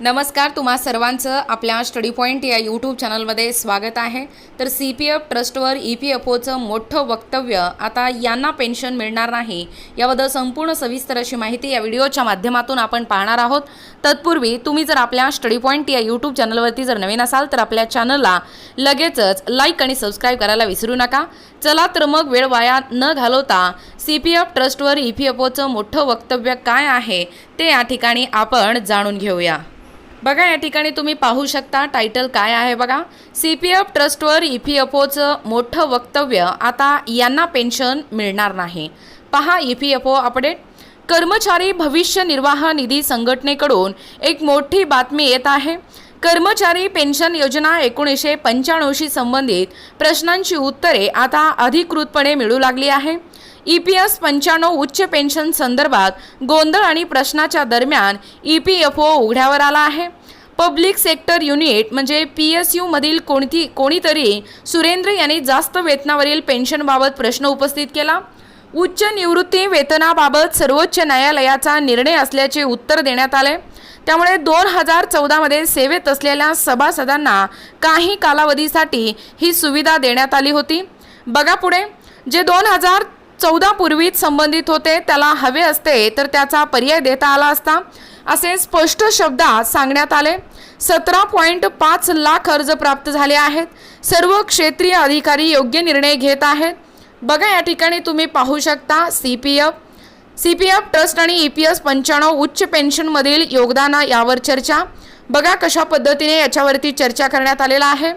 नमस्कार तुम्हा सर्वांचं आपल्या स्टडी पॉईंट या यूट्यूब चॅनलमध्ये स्वागत आहे. तर सी पी एफ ट्रस्टवर ई पी एफ ओचं मोठं वक्तव्य आता यांना पेन्शन मिळणार नाही याबद्दल संपूर्ण सविस्तर अशी माहिती या व्हिडिओच्या माध्यमातून आपण पाहणार आहोत. तत्पूर्वी तुम्ही जर आपल्या स्टडी पॉईंट या यूट्यूब चॅनलवरती जर नवीन असाल तर आपल्या चॅनलला लगेचच लाईक आणि सबस्क्राईब करायला विसरू नका. चला तर मग वेळ वाया न घालवता सी पी एफ ट्रस्टवर ई पी एफ ओचं मोठं वक्तव्य काय आहे ते या ठिकाणी आपण जाणून घेऊया. बघा या ठिकाणी तुम्ही पाहू शकता टायटल काय आहे बघा. सी पी एफ ट्रस्टवर ई पी एफ ओचं मोठं वक्तव्य आता यांना पेन्शन मिळणार नाही. पहा E P F O update कर्मचारी भविष्य निर्वाह निधी संघटनेकडून एक मोठी बातमी येत आहे. कर्मचारी पेन्शन योजना एकोणीसशे पंच्याण्णवशी संबंधित प्रश्नांची उत्तरे आता अधिकृतपणे मिळू लागली आहे. ई पी एस पंच्याण्णव उच्च पेन्शन संदर्भात गोंधळ आणि प्रश्नाच्या दरम्यान ई पी एफ ओ उघड्यावर आला आहे. पब्लिक सेक्टर युनिट म्हणजे पी एस यूमधील कोणती कोणीतरी सुरेंद्र यांनी जास्त वेतनावरील पेन्शनबाबत प्रश्न उपस्थित केला. उच्च निवृत्ती वेतनाबाबत सर्वोच्च न्यायालयाचा निर्णय असल्याचे उत्तर देण्यात आले. त्यामुळे दोन हजार चौदामध्ये सेवेत असलेल्या सभासदांना काही कालावधीसाठी ही सुविधा देण्यात आली होती. बघा पुढे. जे दोन हजार चौदा पूर्वीच संबंधित होते त्याला हवे असते तर त्याचा पर्याय देता आला असता. असे स्पष्ट शब्दात सांगण्यात आले. सतरा पॉईंट पाच लाख अर्ज प्राप्त झाले आहेत. सर्व क्षेत्रीय अधिकारी योग्य निर्णय घेत आहेत. बघा या ठिकाणी तुम्ही पाहू शकता C P F C P F trust आणि ई पी एस पंच्याण्णव उच्च पेन्शनमधील योगदान यावर चर्चा. बघा कशा पद्धतीने याच्यावरती चर्चा करण्यात आलेला आहे.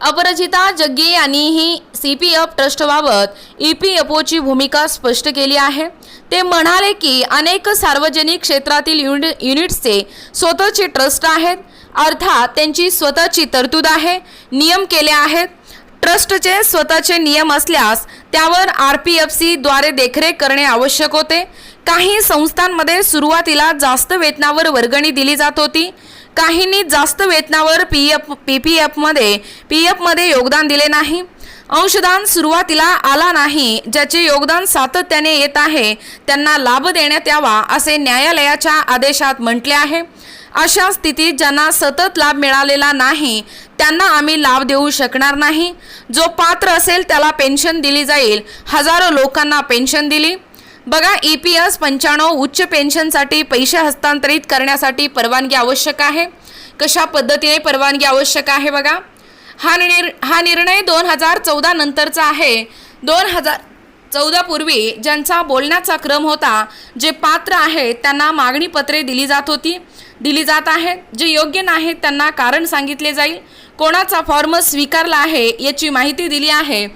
अपराजिता जग्गे यांनीही सी पी एफ ट्रस्टबाबत ई पी एफ ओची भूमिका स्पष्ट केली आहे. ते म्हणाले की अनेक सार्वजनिक क्षेत्रातील युनि युनिट्सचे स्वतःचे ट्रस्ट आहेत. अर्थात त्यांची स्वतःची तरतूद आहे नियम केले आहेत. ट्रस्टचे स्वतःचे नियम असल्यास त्यावर आर पी एफ सीद्वारे देखरेख करणे आवश्यक होते. काही संस्थांमध्ये सुरुवातीला जास्त वेतनावर वर्गणी दिली जात होती. काहींनी जास्त वेतनावर पी एफ पी पी एफमध्ये पी एफमध्ये योगदान दिले नाही. अंशदान सुरुवातीला आला नाही ज्याचे योगदान सातत्याने येत आहे त्यांना लाभ देण्यात यावा असे न्यायालयाच्या आदेशात म्हटले आहे. अशा स्थितीत ज्यांना सतत लाभ मिळालेला नाही त्यांना आम्ही लाभ देऊ शकणार नाही. जो पात्र असेल त्याला पेन्शन दिली जाईल. हजारो लोकांना पेन्शन दिली. बघा ई पी एस पंच्याण्णव उच्च पेन्शनसाठी पैसे हस्तांतरित करण्यासाठी परवानगी आवश्यक आहे. कशा पद्धतीने परवानगी आवश्यक आहे बघा? हा निर् हा निर्णय दोन हजार चौदा नंतरचा आहे. दोन हजार चौदापूर्वी ज्यांचा बोलण्याचा क्रम होता जे पात्र आहेत त्यांना मागणी पत्रे दिली जात होती. दिली जात आहेत. जे योग्य नाहीत त्यांना कारण सांगितले जाईल. कोणाचा फॉर्म स्वीकारला आहे याची माहिती दिली आहे.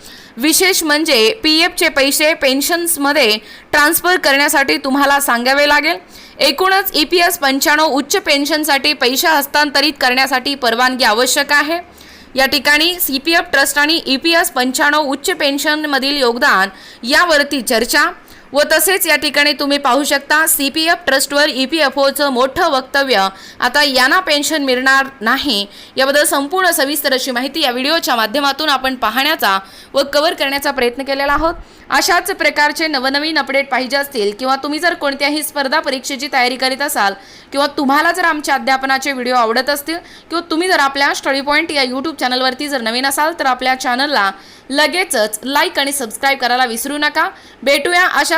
विशेष म्हणजे पी एफचे पैसे पेन्शन्समध्ये ट्रान्स्फर करण्यासाठी तुम्हाला सांगावे लागेल. एकूणच ई पी एस पंच्याण्णव उच्च पेन्शनसाठी पैसे हस्तांतरित करण्यासाठी परवानगी आवश्यक आहे. या ठिकाणी सी पी एफ ट्रस्ट आणि ई पी एस पंच्याण्णव उच्च पेन्शनमधील योगदान यावरती चर्चा. व तसेच या ठिकाणी तुम्ही पाहू शकता सी पी एफ ट्रस्टवर ई पी एफ ओचं मोठं वक्तव्य. आता यांना पेन्शन मिळणार नाही. याबद्दल संपूर्ण सविस्तर अशी माहिती या व्हिडिओच्या माध्यमातून आपण पाहण्याचा व कव्हर करण्याचा प्रयत्न केलेला आहोत. अशाच प्रकारचे नवनवीन अपडेट पाहिजे असतील किंवा तुम्ही जर कोणत्याही स्पर्धा परीक्षेची तयारी करीत असाल किंवा तुम्हाला जर आमच्या अध्यापनाचे व्हिडिओ आवडत असतील किंवा तुम्ही जर आपल्या स्टडी पॉईंट या यूट्यूब चॅनलवरती जर नवीन असाल तर आपल्या चॅनलला लगेचच लाईक आणि सबस्क्राईब करायला विसरू नका. भेटूया अशा